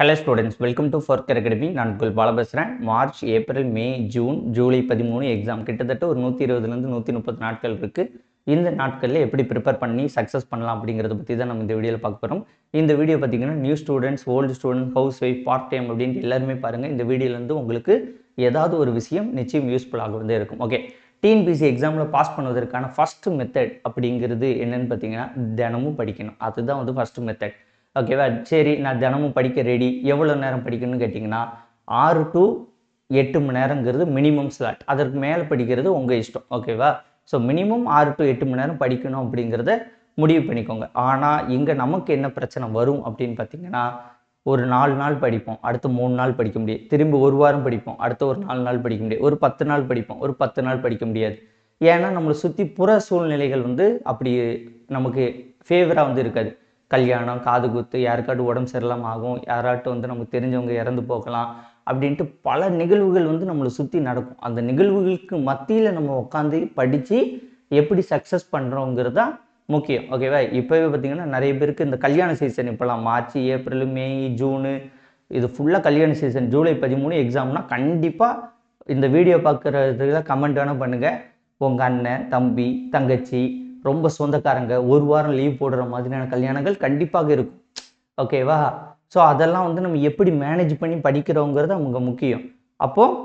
Hello students welcome to ஃபர்க்கர் academy நான் உங்கள் பால பேசுகிறேன் March April May June July பதிமூணு எக்ஸாம் கிட்டத்தட்ட ஒரு நூற்றி இருபதுலேருந்து நூற்றி முப்பது நாட்கள் இருக்குது இந்த நாட்களில் எப்படி ப்ரிப்பேர் பண்ணி சக்ஸஸ் பண்ணலாம் அப்படிங்கிறத பற்றி தான் நம்ம இந்த வீடியோவில் பார்க்க போகிறோம் இந்த வீடியோ பார்த்தீங்கன்னா new students old student housewife part time அப்படின்ட்டு எல்லாருமே பாருங்கள் இந்த வீடியோலேருந்து உங்களுக்கு ஏதாவது ஒரு விஷயம் நிச்சயம் யூஸ்ஃபுல்லாக வந்து இருக்கும். ஓகே டிஎன்பிசி எக்ஸாமில் பாஸ் பண்ணுவதற்கான ஃபஸ்ட்டு மெத்தட் அப்படிங்கிறது என்னென்னு பார்த்தீங்கன்னா தினமும் படிக்கணும். அதுதான் வந்து ஃபஸ்ட்டு மெத்தட் ஓகேவா சரி நான் தினமும் படிக்க ரெடி எவ்வளோ நேரம் படிக்கணும்னு கேட்டிங்கன்னா ஆறு டு எட்டு மணி நேரங்கிறது மினிமம் ஸ்லாட் அதற்கு மேலே படிக்கிறது உங்கள் இஷ்டம். ஓகேவா ஸோ மினிமம் ஆறு டு எட்டு மணி நேரம் படிக்கணும் அப்படிங்கிறத முடிவு பண்ணிக்கோங்க. ஆனால் இங்கே நமக்கு என்ன பிரச்சனை வரும் அப்படின்னு பார்த்தீங்கன்னா ஒரு நாலு நாள் படிப்போம். அடுத்து மூணு நாள் படிக்க முடியாது. திரும்ப ஒரு வாரம் படிப்போம். அடுத்த ஒரு நாலு நாள் படிக்க முடியாது. ஒரு பத்து நாள் படிப்போம். ஒரு பத்து நாள் படிக்க முடியாது. ஏன்னா நம்மளை சுற்றி புற சூழ்நிலைகள் வந்து அப்படி நமக்கு ஃபேவராக வந்து இருக்காது. கல்யாணம் காது குத்து யாருக்காட்டும் உடம்பு சரியில்லாமல் ஆகும் யாராட்டும் வந்து நமக்கு தெரிஞ்சவங்க இறந்து போகலாம் அப்படின்ட்டு பல நிகழ்வுகள் வந்து நம்மளை சுற்றி நடக்கும். அந்த நிகழ்வுகளுக்கு மத்தியில் நம்ம உட்காந்து படித்து எப்படி சக்ஸஸ் பண்ணுறோங்கிறது தான் முக்கியம். ஓகேவா இப்போவே பார்த்தீங்கன்னா நிறைய பேருக்கு இந்த கல்யாண சீசன் இப்போலாம் மார்ச் ஏப்ரல் மே ஜூனு இது ஃபுல்லாக கல்யாண சீசன் ஜூலை பதிமூணு எக்ஸாம்னா கண்டிப்பாக இந்த வீடியோ பார்க்குறதுல கமெண்ட் வேணால் பண்ணுங்கள் உங்கள் அண்ணன் தம்பி தங்கச்சி ரொம்ப சொந்தக்காரங்க ஒரு வாரம் லீவ் போடுற மாதிரியான கல்யாணங்கள் கண்டிப்பாக இருக்கும். ஓகேவா ஸோ அதெல்லாம் வந்து நம்ம எப்படி மேனேஜ் பண்ணி படிக்கிறோங்கிறது அவங்க முக்கியம். அப்போது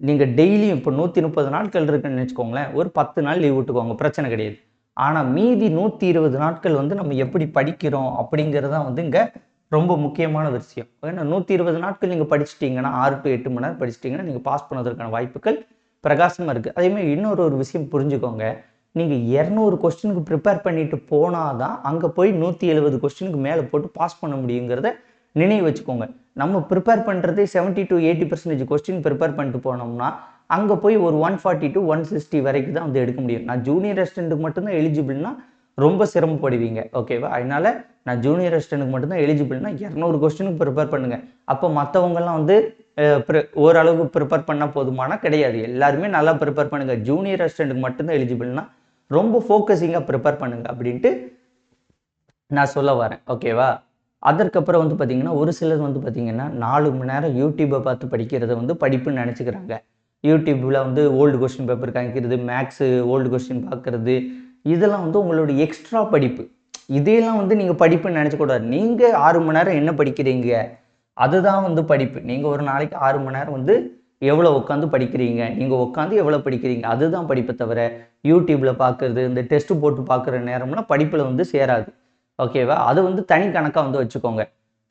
நீங்கள் டெய்லியும் இப்போ நூற்றி முப்பது நாட்கள் இருக்குன்னு வச்சுக்கோங்களேன் ஒரு பத்து நாள் லீவ் விட்டுக்கோங்க பிரச்சனை கிடையாது. ஆனால் மீதி நூற்றி இருபது நாட்கள் வந்து நம்ம எப்படி படிக்கிறோம் அப்படிங்கிறது தான் வந்து இங்கே ரொம்ப முக்கியமான விஷயம். ஏன்னா நூற்றி இருபது நாட்கள் நீங்கள் படிச்சிட்டிங்கன்னா ஆறு டு எட்டு மணி நேரம் படிச்சிட்டிங்கன்னா நீங்கள் பாஸ் பண்ணதற்கான வாய்ப்புகள் பிரகாசமாக இருக்குது அதேமாதிரி இன்னொரு ஒரு விஷயம் புரிஞ்சுக்கோங்க. நீங்கள் இரநூறு கொஸ்டினுக்கு ப்ரிப்பேர் பண்ணிட்டு போனால் தான் அங்கே போய் நூற்றி எழுபது கொஸ்டினுக்கு மேலே போட்டு பாஸ் பண்ண முடியுங்கிறத நினைவு வச்சுக்கோங்க. நம்ம ப்ரிப்பேர் பண்ணுறதே seventy to eighty percentage question prepare பண்ணிட்டு போனோம்னா அங்கே போய் ஒரு one forty to one sixty வரைக்கும் தான் வந்து எடுக்க முடியும். நான் ஜூனியர் ரெஸ்டண்ட்டுக்கு மட்டும்தான் எலிஜிபிள்னா ரொம்ப சிரமப்படுவீங்க ஓகேவா அதனால நான் ஜூனியர் ரெஸ்டண்ட்டுக்கு மட்டும்தான் எலிஜிபிள்னா இரநூறு கொஸ்டினுக்கு ப்ரிப்பேர் பண்ணுங்கள் அப்போ மற்றவங்கெல்லாம் வந்து ஓரளவுக்கு ப்ரிப்பேர் பண்ணால் போதுமானா கிடையாது. எல்லாருமே நல்லா ப்ரிப்பேர் பண்ணுங்கள் ஜூனியர் ரெஸ்டண்ட்டுக்கு மட்டும்தான் எலிஜிபிள்னா ரொம்ப ஃபோக்கஸிங்காக ப்ரிப்பேர் பண்ணுங்கள் அப்படின்ட்டு நான் சொல்ல வரேன். ஓகேவா அதற்கப்புறம் வந்து பார்த்திங்கன்னா ஒரு சிலர் வந்து பார்த்திங்கன்னா நாலு மணி நேரம் யூடியூப்பை பார்த்து படிக்கிறத வந்து படிப்புன்னு நினச்சிக்கிறாங்க. யூடியூப்பில் வந்து ஓல்டு கொஸ்டின் பேப்பர் காமிக்கிறது மேக்ஸு ஓல்டு கொஸ்டின் பார்க்குறது இதெல்லாம் வந்து உங்களுடைய எக்ஸ்ட்ரா படிப்பு. இதையெல்லாம் வந்து நீங்கள் படிப்புன்னு நினச்சக்கூடாது நீங்கள் ஆறு மணி நேரம் என்ன படிக்கிறீங்க? அதுதான் வந்து படிப்பு. நீங்கள் ஒரு நாளைக்கு ஆறு மணி நேரம் வந்து எவ்வளோ உட்காந்து படிக்கிறீங்க? நீங்கள் உட்காந்து எவ்வளோ படிக்கிறீங்க? அதுதான் படிப்பை தவிர யூடியூப்பில் பார்க்குறது இந்த டெஸ்ட்டு போட்டு பார்க்குற நேரம்லாம் படிப்பில் வந்து சேராது. ஓகேவா அது வந்து தனி கணக்காக வந்து வச்சுக்கோங்க.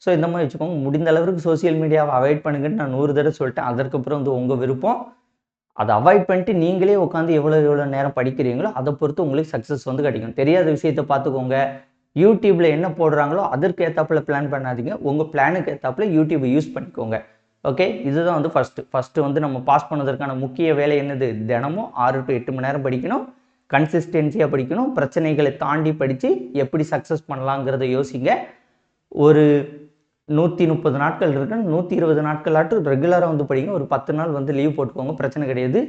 ஸோ இந்த மாதிரி வச்சுக்கோங்க. முடிந்த அளவுக்கு சோசியல் மீடியாவை அவாய்ட் பண்ணுங்கன்னு நான் நூறு தடவை சொல்லிட்டேன். அதற்கப்புறம் வந்து உங்கள் விருப்பம். அதை அவாய்ட் பண்ணிட்டு நீங்களே உட்காந்து எவ்வளோ எவ்வளோ நேரம் படிக்கிறீங்களோ அதை பொறுத்து உங்களுக்கு சக்ஸஸ் வந்து கிடைக்கும். தெரியாத விஷயத்த பார்த்துக்கோங்க. யூடியூப்பில் என்ன போடுறாங்களோ அதற்கு ஏற்றாப்புல பிளான் பண்ணாதீங்க. உங்கள் பிளானுக்கு ஏற்றாப்புல யூடியூப்பை யூஸ் பண்ணிக்கோங்க. ஓகே இதுதான் வந்து ஃபஸ்ட்டு ஃபஸ்ட்டு வந்து நம்ம பாஸ் பண்ணதற்கான முக்கிய வேலை என்னது? தினமும் ஆறு டு எட்டு மணி நேரம் படிக்கணும். கன்சிஸ்டன்சியாக படிக்கணும். பிரச்சனைகளை தாண்டி படித்து எப்படி சக்ஸஸ் பண்ணலாங்கிறத யோசிங்க. ஒரு நூற்றி முப்பது நாட்கள் இருக்கு. நூற்றி இருபது நாட்களாட்டும் ரெகுலராக வந்து படிங்க ஒரு பத்து நாள் வந்து லீவ் போட்டுக்கோங்க. பிரச்சனை கிடையாது.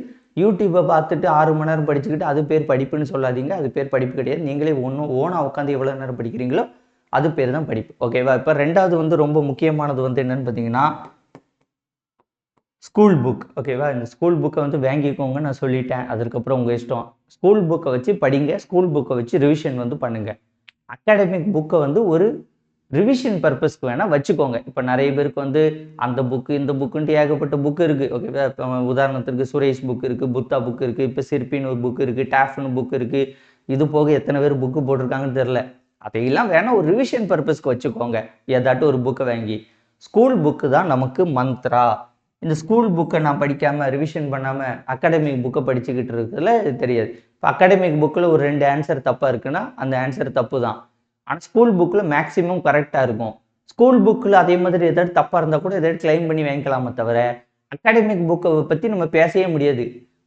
யூடியூப்பை பார்த்துட்டு ஆறு மணி நேரம் படிச்சுக்கிட்டு அது பேர் படிப்புன்னு சொல்லாதீங்க. அது பேர் படிப்பு கிடையாது. நீங்களே ஒன்றும் ஓனாக உட்காந்து எவ்வளோ நேரம் படிக்கிறீங்களோ அது பேர் தான் படிப்பு. ஓகேவா இப்போ ரெண்டாவது வந்து ரொம்ப முக்கியமானது வந்து என்னன்னு பார்த்தீங்கன்னா ஸ்கூல் புக் ஓகேவா இந்த ஸ்கூல் புக்கை வந்து வாங்கிக்கோங்க நான் சொல்லிட்டேன். அதுக்கப்புறம் உங்கள் இஷ்டம். ஸ்கூல் புக்கை வச்சு படிங்க. ஸ்கூல் புக்கை வச்சு ரிவிஷன் வந்து பண்ணுங்கள் அகாடமிக் புக்கை வந்து ஒரு ரிவிஷன் பர்பஸ்க்கு வேணால் வச்சுக்கோங்க. இப்போ நிறைய பேருக்கு வந்து அந்த புக்கு இந்த புக்குன்ட்டு ஏகப்பட்ட புக்கு இருக்குது ஓகேவா இப்போ உதாரணத்துக்கு சுரேஷ் புக் இருக்குது புத்தா புக் இருக்குது இப்போ சிற்பின்னு ஒரு புக் இருக்குது டேஃப்னு புக் இருக்குது இது போக எத்தனை பேர் புக்கு போட்டிருக்காங்கன்னு தெரில அதையெல்லாம் வேணால் ஒரு ரிவிஷன் பர்பஸ்க்கு வச்சுக்கோங்க. ஏதாட்டும் ஒரு புக்கை வாங்கி. ஸ்கூல் புக்கு தான் நமக்கு மந்த்ரா இந்த ஸ்கூல் புக்கை நான் படிக்காமல் ரிவிஷன் பண்ணாமல் அகாடமிக் புக்கை படிச்சுக்கிட்டு இருக்கிறதுல தெரியாது. இப்போ அகாடமிக் புக்கில் ஒரு ரெண்டு ஆன்சர் தப்பாக இருக்குன்னா அந்த ஆன்சர் தப்பு தான் ஆனால் ஸ்கூல் புக்கில் மேக்ஸிமம் கரெக்டாக இருக்கும். ஸ்கூல் புக்கில் அதே மாதிரி ஏதாவது தப்பாக இருந்தால் கூட ஏதாவது கிளைம் பண்ணி வாங்கிக்கலாமே தவிர அகாடமிக் புக்கை பற்றி நம்ம பேசவே முடியாது.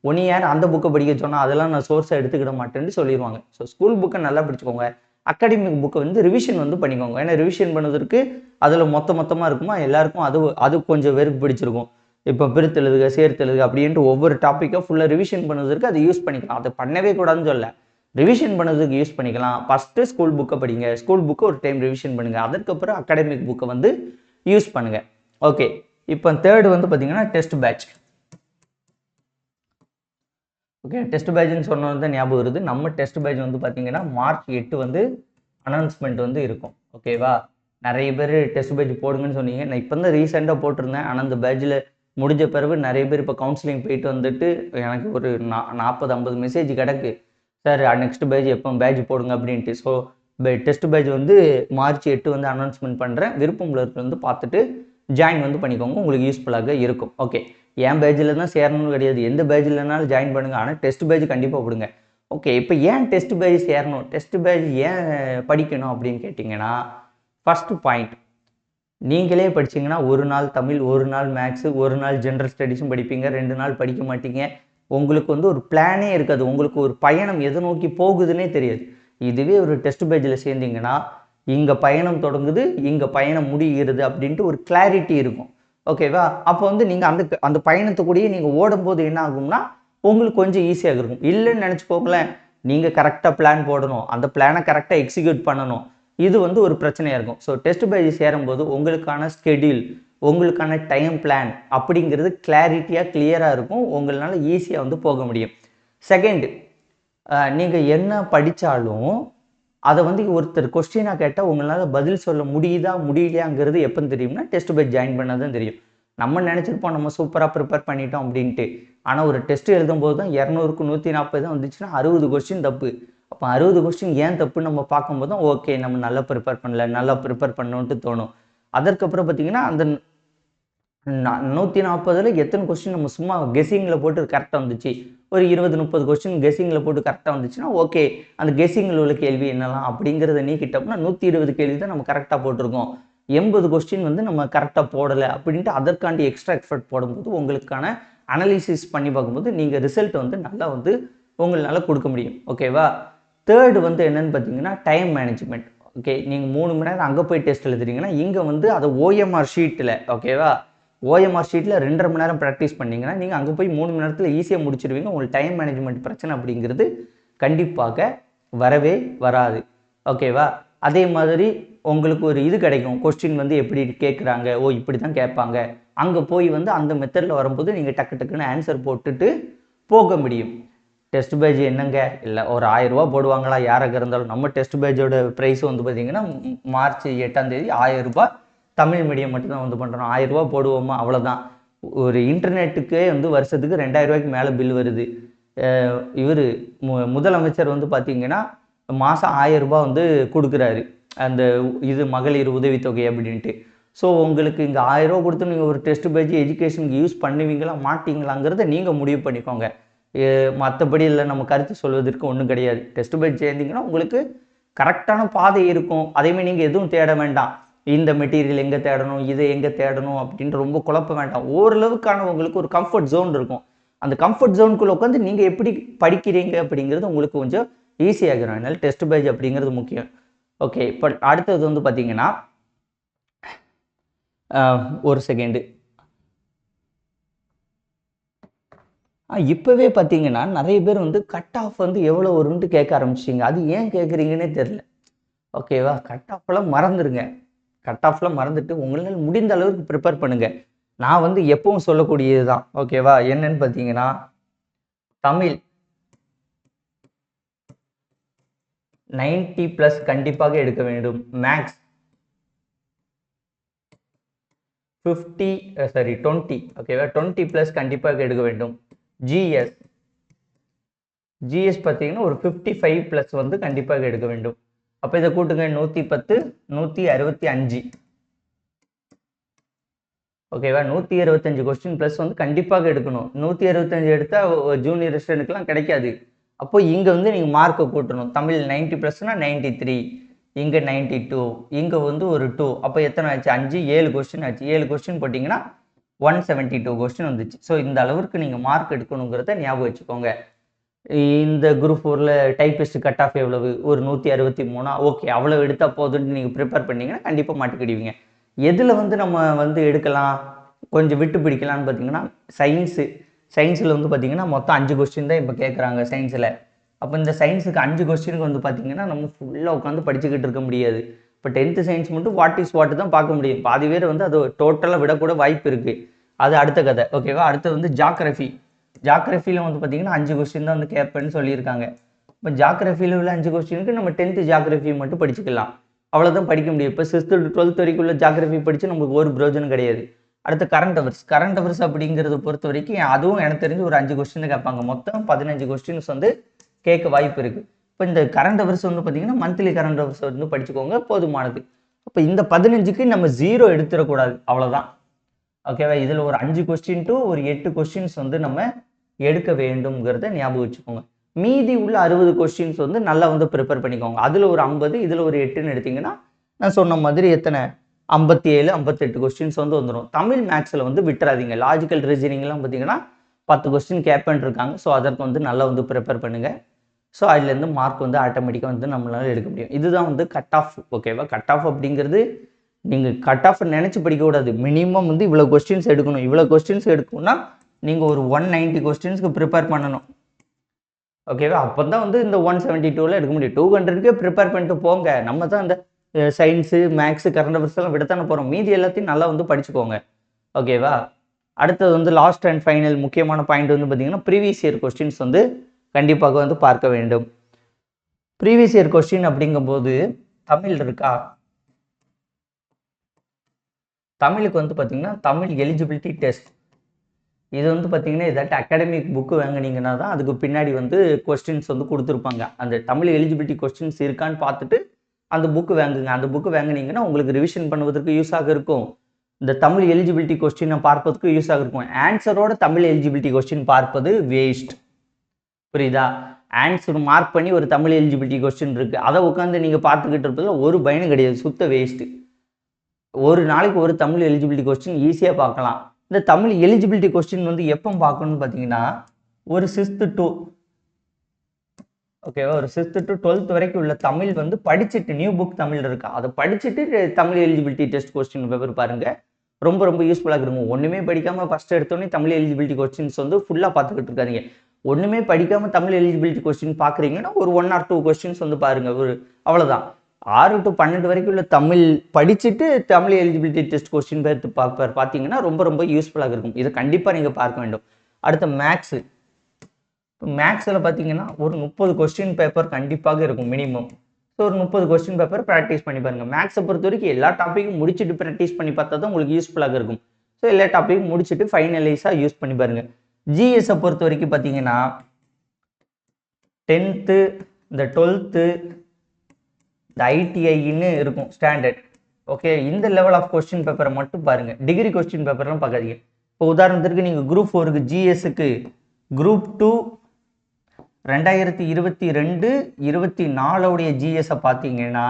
ஒன் யார் அந்த புக்கை படிக்க சொன்னால் அதெல்லாம் நான் சோர்ஸை எடுத்துக்கிட மாட்டேன்னு சொல்லிடுவாங்க ஸோ ஸ்கூல் புக்கை நல்லா படிச்சுக்கோங்க. அகாடமிக் புக்கை வந்து ரிவிஷன் வந்து பண்ணிக்கோங்க. ஏன்னா ரிவிஷன் பண்ணுறதுக்கு அதில் மொத்த மொத்தமாக இருக்குமா? எல்லாருக்கும் அது அது கொஞ்சம் வெறுப்பு பிடிச்சிருக்கும். இப்போ பிரித்தெழுதுக சேர்த்தெழுதுக அப்படின்ட்டு ஒவ்வொரு டாப்பிக்காக ஃபுல்லாக ரிவிஷன் பண்ணுறதுக்கு அதை யூஸ் பண்ணிக்கலாம். அதை பண்ணவே கூடாதுன்னு சொல்ல ரிவிஷன் பண்ணதுக்கு யூஸ் பண்ணிக்கலாம். ஃபஸ்ட்டு ஸ்கூல் புக்கை படிங்க. ஸ்கூல் புக்கை ஒரு டைம் ரிவிஷன் பண்ணுங்கள் அதுக்கப்புறம் அகாடமிக் புக்கை வந்து யூஸ் பண்ணுங்கள் ஓகே இப்போ தேர்டு வந்து பார்த்தீங்கன்னா டெஸ்ட் பேட்ச் ஓகே டெஸ்ட் பேட்ச்னு சொன்னது தான் ஞாபகம் வருது. நம்ம டெஸ்ட் பேட்ச் வந்து பார்த்தீங்கன்னா மார்ச் எட்டு வந்து அனௌன்ஸ்மெண்ட் வந்து இருக்கும். ஓகேவா நிறைய பேர் டெஸ்ட் பேட்ச் போடுங்கன்னு சொன்னீங்க. நான் இப்போ தான் ரீசெண்டாக போட்டிருந்தேன். ஆனால் அந்த பேட்சில் முடிஞ்ச பிறகு நிறைய பேர் இப்போ கவுன்சிலிங் போயிட்டு வந்துட்டு எனக்கு ஒரு நா நாற்பது ஐம்பது மெசேஜ் கிடக்கு. சார் நெக்ஸ்ட் பேஜ் எப்போ பேஜ் போடுங்க அப்படின்ட்டு. ஸோ டெஸ்ட் பேஜ் வந்து மார்ச் எட்டு வந்து அனௌன்ஸ்மெண்ட் பண்ணுறேன் விருப்பம் உள்ளவர்கள் வந்து பார்த்துட்டு ஜாயின் வந்து பண்ணிக்கோங்க. உங்களுக்கு யூஸ்ஃபுல்லாக இருக்கும். ஓகே என் பேஜில் தான் சேரணும்னு கிடையாது. எந்த பேட்சில்னாலும் ஜாயின் பண்ணுங்கள் ஆனால் டெஸ்ட் பேஜ் கண்டிப்பாக போடுங்க. ஓகே இப்போ ஏன் டெஸ்ட் பேஜ் சேரணும்? டெஸ்ட் பேஜ் ஏன் படிக்கணும் அப்படின்னு கேட்டிங்கன்னா ஃபஸ்ட்டு பாயிண்ட் நீங்களே படிச்சீங்கன்னா ஒரு நாள் தமிழ் ஒரு நாள் மேக்ஸு ஒரு நாள் ஜென்ரல் ஸ்டடீஸும் படிப்பீங்க ரெண்டு நாள் படிக்க மாட்டீங்க. உங்களுக்கு வந்து ஒரு பிளானே இருக்காது. உங்களுக்கு ஒரு பயணம் எதை நோக்கி போகுதுன்னே தெரியாது. இதுவே ஒரு டெஸ்ட் பேஜில் சேர்ந்தீங்கன்னா இங்கே பயணம் தொடங்குது இங்கே பயணம் முடிகிறது அப்படின்ட்டு ஒரு கிளாரிட்டி இருக்கும். ஓகேவா அப்போ வந்து நீங்கள் அந்த அந்த பயணத்தை கூடயே நீங்கள் ஓடும்போது என்ன ஆகும்னா உங்களுக்கு கொஞ்சம் ஈஸியாக இருக்கும். இல்லைன்னு நினச்சிக்கோங்களேன் நீங்கள் கரெக்டாக பிளான் போடணும். அந்த பிளானை கரெக்டாக எக்ஸிக்யூட் பண்ணணும். இது வந்து ஒரு பிரச்சனையாக இருக்கும். ஸோ டெஸ்ட் பேஜ் சேரும்போது உங்களுக்கான ஸ்கெடியூல் உங்களுக்கான டைம் பிளான் அப்படிங்கிறது கிளாரிட்டியாக கிளியராக இருக்கும். உங்களால் ஈஸியாக வந்து போக முடியும். செகண்ட் நீங்கள் என்ன படித்தாலும் அதை வந்து ஒருத்தர் கொஸ்டினாக கேட்டால் உங்களால் பதில் சொல்ல முடியுதா முடியலையாங்கிறது எப்போன்னு தெரியும்னா டெஸ்ட் பேஜ் ஜாயின் பண்ணால் தான் தெரியும். நம்ம நினச்சிருப்போம் நம்ம சூப்பராக ப்ரிப்பேர் பண்ணிட்டோம் அப்படின்ட்டு. ஆனால் ஒரு டெஸ்ட் எழுதும்போது தான் இரநூறுக்கு நூற்றி நாற்பது தான் வந்துச்சுன்னா அறுபது கொஸ்டின் தப்பு. அப்போ அறுபது கொஸ்டின் ஏன் தப்புன்னு நம்ம பார்க்கும்போது தான் ஓகே நம்ம நல்லா ப்ரிப்பேர் பண்ணல நல்லா ப்ரிப்பேர் பண்ணணுன்ட்டு தோணும். அதற்கப்புறம் பார்த்தீங்கன்னா அந்த நூற்றி நாற்பதில் எத்தனை கொஸ்டின் நம்ம சும்மா கெஸ்ஸிங்கில் போட்டு கரெக்டாக வந்துச்சு. ஒரு இருபது முப்பது கொஸ்டின் கெஸ்ஸிங்கில் போட்டு கரெக்டாக வந்துச்சுன்னா ஓகே அந்த கெஸ்ஸிங்கில் உள்ள கேள்வி என்னலாம் அப்படிங்கிறத நீக்கிட்டோம்னா நூற்றி இருபது கேள்வி தான் நம்ம கரெக்டாக போட்டிருக்கோம். எண்பது கொஸ்டின் வந்து நம்ம கரெக்டாக போடலை அப்படின்ட்டு அதற்காண்டி எக்ஸ்ட்ரா எஃபர்ட் போடும்போது உங்களுக்கான அனலிசிஸ் பண்ணி பார்க்கும்போது நீங்கள் ரிசல்ட் வந்து நல்லா வந்து உங்களால் கொடுக்க முடியும். ஓகேவா தேர்டு வந்து என்னன்னு பார்த்தீங்கன்னா டைம் மேனேஜ்மெண்ட் ஓகே நீங்கள் மூணு மணி நேரம் அங்கே போய் டெஸ்ட் எழுதுறீங்கன்னா இங்கே வந்து அதை ஓஎம்ஆர் ஷீட்டில் ஓகேவா ஓஎம்ஆர் ஷீட்டில் ரெண்டரை மணி நேரம் ப்ராக்டிஸ் பண்ணிங்கன்னா நீங்கள் அங்கே போய் மூணு மணி நேரத்தில் ஈஸியாக முடிச்சிருவீங்க. உங்களுக்கு டைம் மேனேஜ்மெண்ட் பிரச்சனை அப்படிங்கிறது கண்டிப்பாக வரவே வராது. ஓகேவா அதே மாதிரி உங்களுக்கு ஒரு இது கிடைக்கும். கொஸ்டின் வந்து எப்படி கேட்குறாங்க ஓ இப்படி தான் கேட்பாங்க. அங்கே போய் வந்து அந்த மெத்தடில் வரும்போது நீங்கள் டக்கு டக்குன்னு ஆன்சர் போட்டுட்டு போக முடியும். டெஸ்ட் பேஜ் என்னங்க? இல்லை ஒரு ஆயிரரூபா போடுவாங்களா? யாராக இருந்தாலும். நம்ம டெஸ்ட் பேஜோட ப்ரைஸ் வந்து பார்த்திங்கன்னா மார்ச் எட்டாம் தேதி ஆயிரம் ரூபாய் தமிழ் மீடியம் மட்டும்தான் வந்து பண்ணுறோம் ஆயிரரூபா போடுவோமா? அவ்வளோதான் ஒரு இன்டர்நெட்டுக்கே வந்து வருஷத்துக்கு ரெண்டாயிரம் ரூபாய்க்கு மேலே பில் வருது. இவர் மு முதலமைச்சர் வந்து பார்த்திங்கன்னா மாதம் ஆயிரம் ரூபாய் வந்து கொடுக்குறாரு. அந்த இது மகளிர் உதவித்தொகை அப்படின்ட்டு. ஸோ உங்களுக்கு இங்கே ஆயிரம் ரூபா கொடுத்து நீங்கள் ஒரு டெஸ்ட் பேஜ் எஜுகேஷனுக்கு யூஸ் பண்ணுவீங்களா மாட்டிங்களாங்கிறத நீங்கள் முடிவு பண்ணிக்கோங்க. மற்றபடி இல்லை நம்ம கருத்து சொல்வதற்கு ஒன்றும் கிடையாது. டெஸ்ட் பேஜ் சேர்ந்தீங்கன்னா உங்களுக்கு கரெக்டான பாதை இருக்கும். அதேமாதிரி நீங்கள் எதுவும் தேட வேண்டாம். இந்த மெட்டீரியல் எங்கே தேடணும் இதை எங்கே தேடணும் அப்படின்ற ரொம்ப குழப்ப வேண்டாம். ஓரளவுக்கான உங்களுக்கு ஒரு கம்ஃபர்ட் ஜோன் இருக்கும். அந்த கம்ஃபர்ட் ஜோனுக்குள்ளே உட்காந்து நீங்கள் எப்படி படிக்கிறீங்க அப்படிங்கிறது உங்களுக்கு கொஞ்சம் ஈஸியாகிடும் அதனால் டெஸ்ட் பேஜ் அப்படிங்கிறது முக்கியம். ஓகே இப்போ அடுத்தது வந்து பார்த்தீங்கன்னா ஒரு செகண்டு இப்போவே பார்த்தீங்கன்னா நிறைய பேர் வந்து கட் ஆஃப் வந்து எவ்வளோ வரும்ன்ட்டு கேட்க ஆரம்பிச்சிங்க அது ஏன் கேட்குறீங்கன்னே தெரில ஓகேவா கட் ஆஃப்லாம் மறந்துடுங்க கட் ஆஃப்லாம் மறந்துட்டு உங்களால் முடிந்த அளவுக்கு ப்ரிப்பேர் பண்ணுங்கள் நான் வந்து எப்பவும் சொல்லக்கூடியது தான். ஓகேவா என்னன்னு பார்த்தீங்கன்னா தமிழ். நைன்டி ப்ளஸ் கண்டிப்பாக எடுக்க வேண்டும். மேக்ஸ் ஃபிஃப்டி சாரி டுவெண்ட்டி ஓகேவா டுவெண்ட்டி ப்ளஸ் கண்டிப்பாக எடுக்க வேண்டும். ஜிஎஸ் ஜிஎஸ் பார்த்தீங்கன்னா ஒரு ஃபிஃப்டி ஃபைவ் ப்ளஸ் வந்து கண்டிப்பாக எடுக்க வேண்டும். அப்போ இதை கூட்டுங்க நூற்றி பத்து நூற்றி அறுபத்தி அஞ்சு. ஓகேவா நூற்றி இருபத்தஞ்சு கொஸ்டின் ப்ளஸ் வந்து கண்டிப்பாக எடுக்கணும். நூற்றி அறுபத்தஞ்சு எடுத்தால் ஜூனியர் ரெஸ்டனுக்குலாம் கிடைக்காது. அப்போ இங்கே வந்து நீங்கள் மார்க்கை கூட்டணும். தமிழ் நைன்ட்டி ப்ளஸ்னால் நைன்ட்டி த்ரீ இங்கே நைன்ட்டி டூ இங்கே வந்து ஒரு டூ அப்போ எத்தனை ஆச்சு? அஞ்சு ஏழு கொஸ்டின் ஆச்சு. ஏழு கொஸ்டின் போட்டிங்கன்னா ஒன் செவன்ட்டி டூ கொஸ்டின் வந்துச்சு. ஸோ இந்த அளவுக்கு நீங்கள் மார்க் எடுக்கணுங்கிறத ஞாபகம் வச்சுக்கோங்க. இந்த குரூப் ஃபோரில் டைப்பிஸ்ட் கட் ஆஃப் எவ்வளவு? ஒரு நூற்றி அறுபத்தி மூணா? ஓகே அவ்வளோ எடுத்தால் போதுன்னு நீங்கள் ப்ரிப்பேர் பண்ணீங்கன்னா கண்டிப்பாக மாட்டுக்கிடுவீங்க. எதில் வந்து நம்ம வந்து எடுக்கலாம்? கொஞ்சம் விட்டு பிடிக்கலான்னு பார்த்தீங்கன்னா சயின்ஸு சயின்ஸில் வந்து பார்த்தீங்கன்னா மொத்தம் அஞ்சு கொஸ்டின் தான் இப்போ கேட்குறாங்க சயின்ஸில் அப்போ இந்த சயின்ஸுக்கு அஞ்சு கொஸ்டினுக்கு வந்து பார்த்தீங்கன்னா நம்ம ஃபுல்லாக உட்காந்து படிச்சுக்கிட்டு இருக்க முடியாது. இப்போ டென்த்து சயின்ஸ் மட்டும் வாட் இஸ் வாட் தான் பார்க்க முடியும். பாதி பேர் வந்து அது டோட்டலாக விடக்கூட வாய்ப்பு இருக்குது அது அடுத்த கதை. ஓகேவா அடுத்து வந்து ஜாக்ரஃபி ஜாக்ரஃபியில் வந்து பார்த்தீங்கன்னா அஞ்சு கொஸ்டின் தான் வந்து கேட்பேன்னு சொல்லியிருக்காங்க. இப்போ ஜாக்ரஃபியில் உள்ள அஞ்சு கொஸ்டினுக்கு நம்ம டென்த்து ஜாக்ரஃபி மட்டும் படிச்சுக்கலாம். அவ்வளோதான் படிக்க முடியும். இப்போ சிக்ஸ்த்து டு டுவெல்த் வரைக்கும் உள்ள ஜாக்ரஃபி படித்து நம்மளுக்கு ஒரு பிரோஜனம் கிடையாது. அடுத்து கரண்ட் அவர்ஸ் கரண்ட் அவர்ஸ் அப்படிங்கிறத பொறுத்த வரைக்கும் அதுவும் எனக்கு தெரிஞ்சு ஒரு அஞ்சு கொஸ்டின் கேட்பாங்க. மொத்தம் பதினஞ்சு கொஸ்டின்ஸ் வந்து கேட்க வாய்ப்பு இருக்குது இப்போ இந்த கரண்ட் அவர்ஸ் வந்து பார்த்தீங்கன்னா மந்த்லி கரண்ட் அவர்ஸ் வந்து படிச்சுக்கோங்க போதுமானது. அப்போ இந்த பதினஞ்சுக்கு நம்ம ஜீரோ எடுத்துடக்கூடாது அவ்வளோதான் ஓகேவா இதில் ஒரு அஞ்சு கொஸ்டின் டு ஒரு எட்டு கொஸ்டின்ஸ் வந்து நம்ம எடுக்க வேண்டும்ங்கிறத ஞாபகம் வச்சுக்கோங்க. மீதி உள்ள அறுபது கொஸ்டின்ஸ் வந்து நல்லா வந்து ப்ரிப்பேர் பண்ணிக்கோங்க. அதில் ஒரு ஐம்பது இதில் ஒரு எட்டுன்னு எடுத்தீங்கன்னா நான் சொன்ன மாதிரி எத்தனை? ஐம்பத்தி ஏழு ஐம்பத்தெட்டு கொஸ்டின்ஸ் வந்து வந்துடும் தமிழ் மேக்ஸில் வந்து விட்டுறாதீங்க. லாஜிக்கல் ரீசனிங்லாம் பார்த்தீங்கன்னா பத்து கொஸ்டின் கேட்பேன் இருக்காங்க ஸோ அதற்கு வந்து நல்லா வந்து ப்ரிப்பேர் பண்ணுங்கள் ஸோ அதுலேருந்து மார்க் வந்து ஆட்டோமேட்டிக்காக வந்து நம்மளால் எடுக்க முடியும். இதுதான் வந்து கட் ஆஃப் ஓகேவா கட் ஆஃப் அப்படிங்கிறது நீங்கள் கட் ஆஃப் நினச்சி படிக்கக்கூடாது மினிமம் வந்து இவ்வளோ கொஸ்டின்ஸ் எடுக்கணும். இவ்வளோ கொஸ்டின்ஸ் எடுக்கணும்னா நீங்கள் ஒரு ஒன் நைன்ட்டி கொஸ்டின்ஸ்க்கு ப்ரிப்பேர் பண்ணணும். ஓகேவா அப்போ தான் வந்து இந்த ஒன் செவன்ட்டி டூவில் எடுக்க முடியும். டூ ஹண்ட்ரட்க்கே ப்ரிப்பேர் பண்ணிட்டு போங்க. நம்ம தான் அந்த சயின்ஸு மேக்ஸு கரண்ட் அஃபேர்ஸ் எல்லாம் விடத்தானே போகிறோம் மீதி எல்லாத்தையும் நல்லா வந்து படிச்சுக்கோங்க. ஓகேவா அடுத்தது வந்து லாஸ்ட் அண்ட் ஃபைனல் முக்கியமான பாயிண்ட் வந்து பார்த்தீங்கன்னா ப்ரீவியஸ் இயர் கொஸ்டின்ஸ் வந்து கண்டிப்பாக வந்து பார்க்க வேண்டும். ப்ரீவியஸ் இயர் கொஸ்டின் அப்படிங்கும்போது தமிழ் இருக்கா? தமிழுக்கு வந்து பார்த்தீங்கன்னா தமிழ் எலிஜிபிலிட்டி டெஸ்ட் இது வந்து பார்த்தீங்கன்னா ஏதாட்டு அகாடமிக் புக்கு வாங்கினீங்கன்னா தான் அதுக்கு பின்னாடி வந்து கொஸ்டின்ஸ் வந்து கொடுத்துருப்பாங்க. அந்த தமிழ் எலிஜிபிலிட்டி கொஸ்டின்ஸ் இருக்கான்னு பார்த்துட்டு அந்த புக்கு வாங்குங்க. அந்த புக்கு வாங்கினீங்கன்னா உங்களுக்கு ரிவிஷன் பண்ணுவதற்கு யூஸாக இருக்கும். இந்த தமிழ் எலிஜிபிலிட்டி கொஸ்டினை பார்ப்பதற்கு யூஸ் ஆக இருக்கும். ஆன்சரோட தமிழ் எலிஜிபிலிட்டி கொஸ்டின் பார்ப்பது வேஸ்ட் புரியுதா? ஆன்சர் மார்க் பண்ணி ஒரு தமிழ் எலிஜிபிலிட்டி கொஸ்டின் இருக்குது அதை உட்காந்து நீங்கள் பார்த்துக்கிட்டு இருப்பதில் ஒரு பயனும் கிடையாது. சுத்த வேஸ்ட்டு ஒரு நாளைக்கு ஒரு தமிழ் எலிஜிபிலிட்டி கொஸ்டின் ஈஸியாக பார்க்கலாம். இந்த தமிழ் எலிஜிபிலிட்டி கொஸ்டின் வந்து எப்போ பார்க்கணும்னு பார்த்தீங்கன்னா ஒரு சிக்ஸ்த்து டூ ஓகேவா ஒரு சிக்ஸ்த்து டு டுவெல்த் வரைக்கும் உள்ள தமிழ் வந்து படிச்சுட்டு நியூ புக் தமிழ் இருக்கா? அதை படிச்சுட்டு Tamil eligibility test question paper பாருங்க. ரொம்ப ரொம்ப யூஸ்ஃபுல்லாக இருக்கும் ஒன்றுமே படிக்காமல் ஃபஸ்ட் எடுத்தோடனே தமிழ் எலிஜிபிலிட்டி கொஸ்டின்ஸ் வந்து ஃபுல்லாக பார்த்துக்கிட்டு இருக்காதிங்க. ஒன்றுமே படிக்காமல் தமிழ் எலிஜிபிலிட்டி கொஸ்டின் பார்க்குறீங்கன்னா ஒரு ஒன் ஆர் டூ கொஸ்டின்ஸ் வந்து பாருங்கள் ஒரு அவ்வளோதான் ஆறு டு பன்னெண்டு வரைக்கும் உள்ள தமிழ் படிச்சுட்டு தமிழ் எலிஜிபிலிட்டி டெஸ்ட் கொஸ்டின் பேர் பார்ப்பார் பார்த்தீங்கன்னா ரொம்ப ரொம்ப யூஸ்ஃபுல்லாக இருக்கும். இதை கண்டிப்பாக நீங்கள் பார்க்க வேண்டும். அடுத்த மேக்ஸு இப்போ மேக்ஸில் பார்த்தீங்கன்னா ஒரு முப்பது கொஸ்டின் பேப்பர் கண்டிப்பாக இருக்கும் மினிமம் ஸோ ஒரு முப்பது கொஸ்டின் பேப்பர் ப்ராக்டிஸ் பண்ணி பாருங்கள் மேக்ஸை பொறுத்த வரைக்கும் எல்லா டாப்பிக்கும் முடிச்சுட்டு ப்ராக்டிஸ் பண்ணி பார்த்தா தான் உங்களுக்கு யூஸ்ஃபுல்லாக இருக்கும். ஸோ எல்லா டாப்பிக்கும் முடிச்சுட்டு ஃபைனலைஸாக யூஸ் பண்ணி பாருங்க. ஜிஎஸை பொறுத்த வரைக்கும் பார்த்தீங்கன்னா டென்த்து இந்த டுவெல்த்து இந்த ஐடிஐன்னு இருக்கும் ஸ்டாண்டர்ட் ஓகே இந்த லெவல் ஆஃப் கொஸ்டின் பேப்பரை மட்டும் பாருங்கள் டிகிரி கொஸ்டின் பேப்பர்லாம் பார்க்காதீங்க. இப்போ உதாரணத்திற்கு நீங்கள் குரூப் ஃபோருக்கு ஜிஎஸ்க்கு குரூப் டூ ரெண்டாயிரத்தி இருபத்தி ரெண்டு இருபத்தி நாலோடைய ஜிஎஸை பார்த்தீங்கன்னா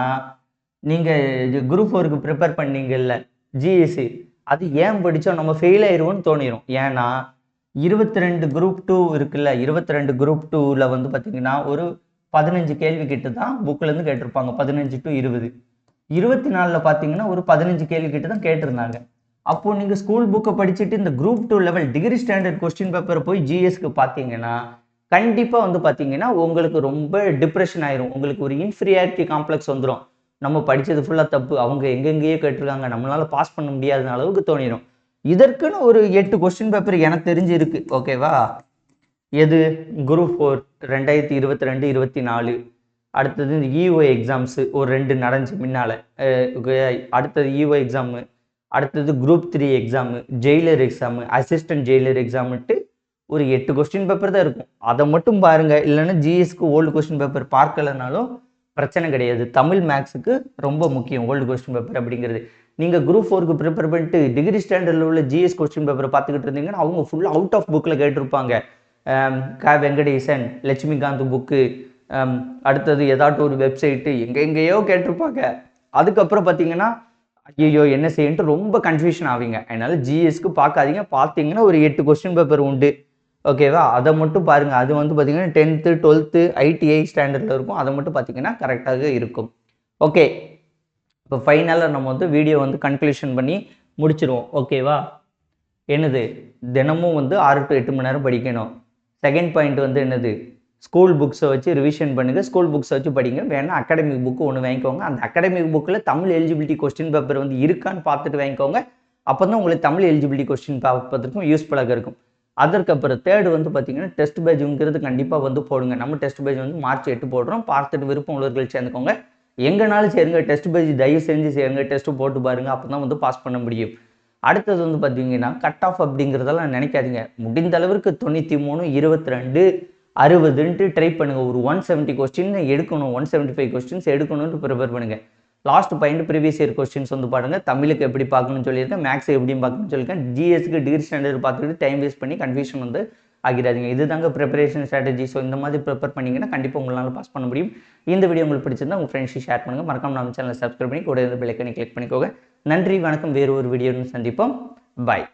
நீங்கள் குரூப் ஃபோருக்கு ப்ரிப்பேர் பண்ணீங்கல்ல ஜிஎஸ்சி அது ஏன் படித்தோம் நம்ம ஃபெயில் ஆயிடுவோம்னு தோணிடும் ஏன்னா இருபத்தி ரெண்டு குரூப் டூ இருக்குல்ல இருபத்தி ரெண்டு குரூப் டூவில் வந்து பார்த்தீங்கன்னா ஒரு பதினஞ்சு கேள்வி கிட்ட தான் புக்கிலேருந்து கேட்டிருப்பாங்க. பதினஞ்சு டு இருபது. இருபத்தி நாலில் பார்த்தீங்கன்னா ஒரு பதினஞ்சு கேள்வி கிட்ட தான் கேட்டிருந்தாங்க அப்போது நீங்கள் ஸ்கூல் புக்கை படிச்சுட்டு இந்த group two level degree standard question பேப்பரை போய் ஜிஎஸ்க்கு பார்த்தீங்கன்னா கண்டிப்பாக வந்து பார்த்தீங்கன்னா உங்களுக்கு ரொம்ப டிப்ரெஷன் ஆயிரும். உங்களுக்கு ஒரு இன்ஃபீரியாரிட்டி காம்ப்ளெக்ஸ் வந்துடும் நம்ம படித்தது ஃபுல்லாக தப்பு. அவங்க எங்கெங்கேயோ கேட்டிருக்காங்க. நம்மளால் பாஸ் பண்ண முடியாத அளவுக்கு தோணிடும் இதற்குன்னு ஒரு எட்டு கொஸ்டின் பேப்பர் எனக்கு தெரிஞ்சு இருக்கு ஓகேவா எது? குரூப் ஃபோர் ரெண்டாயிரத்தி இருபத்தி ரெண்டு இருபத்தி நாலு. அடுத்தது இந்த இஓ எக்ஸாம்ஸு ஒரு ரெண்டு நடந்துச்சு முன்னால். அடுத்தது இஓ எக்ஸாமு அடுத்தது group three exam jailer exam assistant jailer எக்ஸாமுன்ட்டு ஒரு எட்டு கொஸ்டின் பேப்பர் தான் இருக்கும். அதை மட்டும் பாருங்க. இல்லைன்னா ஜிஎஸ்க்கு ஓல்டு கொஸ்டின் பேப்பர் பார்க்கலனாலும் பிரச்சனை கிடையாது. தமிழ் மேக்ஸுக்கு ரொம்ப முக்கியம் ஓல்டு கொஸ்டின் பேப்பர் அப்படிங்கிறது. நீங்கள் குரூப் ஃபோருக்கு ப்ரிப்பேர் பண்ணிட்டு டிகிரி ஸ்டாண்டர்டில் உள்ள ஜிஎஸ் கொஸ்டின் பேப்பரை பார்த்துக்கிட்டு இருந்தீங்கன்னா அவங்க ஃபுல்லாக அவுட் ஆஃப் புக்கில் கேட்டிருப்பாங்க. க. வெங்கடேசன் லட்சுமிகாந்த் புக்கு அடுத்தது ஏதாட்டும் ஒரு வெப்சைட்டு எங்கே எங்கேயோ கேட்டிருப்பாங்க. அதுக்கப்புறம் பார்த்தீங்கன்னா ஐயோ என்ன செய்யன்ட்டு ரொம்ப கன்ஃபியூஷன் ஆவீங்க. அதனால ஜிஎஸ்க்கு பார்க்காதீங்க. பார்த்தீங்கன்னா ஒரு எட்டு கொஸ்டின் பேப்பர் உண்டு. ஓகேவா அதை மட்டும் பாருங்கள் அது வந்து பார்த்தீங்கன்னா டென்த்து டுவெல்த்து ஐடிஐ ஸ்டாண்டர்டில் இருக்கும். அதை மட்டும் பார்த்தீங்கன்னா கரெக்டாக இருக்கும். ஓகே இப்போ ஃபைனலாக நம்ம வந்து வீடியோ வந்து கன்க்ளூஷன் பண்ணி முடிச்சிருவோம். ஓகேவா என்னது? தினமும் வந்து ஆறு டு எட்டு மணி நேரம் படிக்கணும். செகண்ட் பாயிண்ட் வந்து என்னது? ஸ்கூல் புக்ஸை வச்சு ரிவிஷன் பண்ணுங்கள் ஸ்கூல் புக்ஸை வச்சு படிங்க. வேணால் அகாடமிக் புக்கு ஒன்று வாங்கிக்கோங்க. அந்த அகாடமிக் புக்கில் தமிழ் எலிஜிபிலிட்டி கொஸ்டின் பேப்பர் வந்து இருக்கான்னு பார்த்துட்டு வாங்கிக்கோங்க. அப்போ தான் உங்களுக்கு தமிழ் எலிஜிபிலிட்டி கொஸ்டின் பார்ப்பதற்கும் யூஸ்ஃபுல்லாக இருக்கும். அதற்கப்புறம் தேர்டு வந்து பார்த்தீங்கன்னா டெஸ்ட் பேஜுங்கிறது கண்டிப்பாக வந்து போடுங்க. நம்ம டெஸ்ட் பேஜ் வந்து மார்ச் எட்டு போடுறோம். பார்த்துட்டு விருப்பம் உள்ளவர்கள் சேர்ந்துக்கோங்க. எங்கனாலும் சேருங்க டெஸ்ட் பேஜ் தயவு செஞ்சு சேருங்க டெஸ்ட்டு போட்டு பாருங்கள் அப்போ தான் வந்து பாஸ் பண்ண முடியும். அடுத்தது வந்து பார்த்தீங்கன்னா கட் ஆஃப் அப்படிங்கிறதெல்லாம் நினைக்காதீங்க. முடிந்த அளவிற்கு தொண்ணூற்றி மூணு இருபத்தி ரெண்டு அறுபதுன்ட்டு ட்ரை பண்ணுங்கள் ஒரு ஒன் செவன்ட்டி கொஸ்டின் எடுக்கணும் ஒன் செவன்ட்டி ஃபைவ் கொஸ்டின்ஸ் எடுக்கணும்னு ப்ரிப்பேர் பண்ணுங்கள் last point previous year questions வந்து பாருங்கள் தமிழுக்கு எப்படி பார்க்கணும்னு சொல்லியிருக்கேன் மேக்ஸ் எப்படியும் பார்க்கணும்னு சொல்லியிருக்கேன். ஜிஎஸ்க்கு டிகிரி ஸ்டாண்டர்ட் பார்த்துக்கிட்டு டைம் வேஸ்ட் பண்ணி கன்ஃபியூஷன் வந்து ஆகிடாதீங்க. இது தாங்க ப்ரிப்பரேஷன் ஸ்ட்ராட்டஜி ஸோ இந்த மாதிரி ப்ரிப்பேர் பண்ணிங்கன்னா கண்டிப்பாக உங்களால் பாஸ் பண்ண முடியும். இந்த வீடியோ உங்களுக்கு பிடிச்சிருந்தா உங்கள் ஃப்ரெண்ட்ஸுக்கு ஷேர் பண்ணுங்கள் மறக்காம நம்ம சேனலை சப்ஸ்கிரைப் பண்ணி கூட பெல்லைக்கனை கிளிக் பண்ணிக்கோங்க. நன்றி வணக்கம். வேறு ஒரு வீடியோன்னு சந்திப்போம். பாய்